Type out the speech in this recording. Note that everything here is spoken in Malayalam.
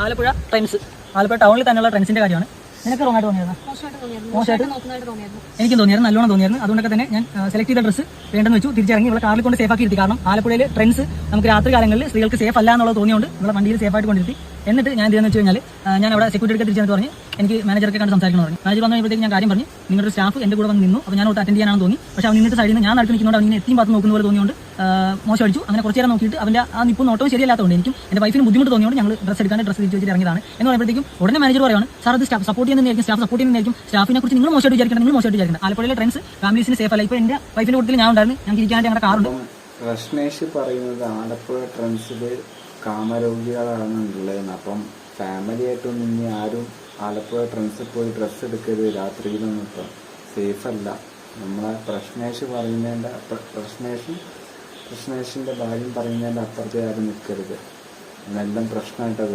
ആലപ്പുഴ ട്രെൻസ് ആലപ്പുഴ ടൗണിൽ തന്നെയുള്ള ട്രെൻസിന്റെ കാര്യമാണ്. നിനക്ക് റോങ് ആയിട്ട് തോന്നിയതാ? മോശമായിട്ട് തോന്നിയായിരുന്നു. മോശമായിട്ട്? എനിക്കും തോന്നിയായിരുന്നു നല്ലോണം തോന്നിയായിരുന്നു. അതുകൊണ്ടൊക്കെ തന്നെ ഞാൻ സെലക്ട് ചെയ്ത ഡ്രസ്സ് വേണ്ടെന്ന് വെച്ചു. തിരിച്ചിറങ്ങി ഇവിടെ കാറിൽ കൊണ്ട് സേഫ് ആക്കി ഇരുത്തി കാരണം ആലപ്പുഴയിൽ ട്രെൻസ് നമുക്ക് രാത്രി കാലങ്ങളിൽ സ്ത്രീകൾക്ക് സേഫ് അല്ല എന്നുള്ളത് തോന്നിയോണ്ട് ഇവിടെ വണ്ടിയിൽ സേഫ് ആയിട്ട് കൊണ്ടിരുത്തി. എന്നിട്ട് ഞാൻ എന്താണെന്ന് വെച്ച് കഴിഞ്ഞാൽ ഞാൻ അവിടെ സെക്യൂരിറ്റി തിരിച്ചു പറഞ്ഞ് എനിക്ക് മാനേജർക്ക് കണ്ട് സംസാരിക്കണം പറഞ്ഞു. മാനേജർ വന്നു കഴിയുമ്പോഴത്തേക്ക് ഞാൻ കാര്യം പറഞ്ഞു. നിങ്ങളുടെ സ്റ്റാഫ് എന്റെ കൂടെ വന്ന് നിന്നു. അപ്പോൾ ഞാൻ അറ്റൻഡ് ചെയ്യാനാണ് തോന്നി. പക്ഷേ അവൻ നിന്നിട്ട് സൈഡിൽ നിന്ന് ഞാൻ നടക്ക് നിൽക്കുന്നതുകൊണ്ട് അവൻ എത്തിയും പാത്ത് നോക്കുന്ന പോലെ തോന്നിയുകൊണ്ട് ആ, മോശം അടിച്ചു അങ്ങനെ കുറച്ച് നേരം നോക്കിയിട്ട് അവന്റെ ആ നിപ്പും നോട്ടവും ശരിയല്ലാത്തതുകൊണ്ട് എനിക്കും എന്റെ വൈഫിന് ബുദ്ധിമുട്ട് തോന്നിയോണ്ട് ഞങ്ങൾ ഡ്രസ്സ് എടുക്കാൻ ഡ്രസ്സ് തിരിച്ചു വെച്ചിട്ട് ഇറങ്ങിയതാണ്. എന്ന് പറയുമ്പോഴത്തേക്കും ഉടനെ മാനേജർ പറയുകയാണ് സാർ അത് സ്റ്റാഫ് സപ്പോർട്ട് ചെയ്യുന്നതായിരിക്കും സ്റ്റാഫ് സപ്പോർട്ട് ചെയ്യുന്നതായിരിക്കും സ്റ്റാഫിനെ കുറിച്ച് നിങ്ങൾ മോശമായിട്ട് വിചാരിക്കണം നിങ്ങൾ മോശമായിട്ട് വിചാരിക്കണം ആലപ്പുഴയിലെ ട്രെൻസ് ഫാമിലീസിന് സേഫ് അല്ല. ഇപ്പോൾ എന്റെ വൈഫിന്റെ കൂട്ടത്തിൽ ഞാൻ ഉണ്ടായിരുന്നു. ഞങ്ങൾക്ക് ഇരിക്കാനായിട്ട് ഞങ്ങളുടെ കാറുണ്ട് റഷ്മേഷ് പറയുന്നത് ആലപ്പുഴ ട്രെൻസിൽ കാമരോഗികളാണ് ഉള്ളതെന്ന്. അപ്പം ഫാമിലി ആയിട്ടൊന്നും ഇനി ആരും ആലപ്പുഴ ട്രെൻസിൽ പോയി ഡ്രസ്സ് എടുക്കരുത്. രാത്രിയിലൊന്നും ഇപ്പം സേഫ് അല്ല. നമ്മളെ പ്രശ്നേഷ് പറയുന്നതിന്റെ പ്രശ്നേഷും പ്രശ്നേഷിന്റെ ഭാര്യം പറയുന്നതിന്റെ അപ്പുറത്തെ ആരും നിൽക്കരുത്. എന്നെല്ലാം പ്രശ്നമായിട്ടത്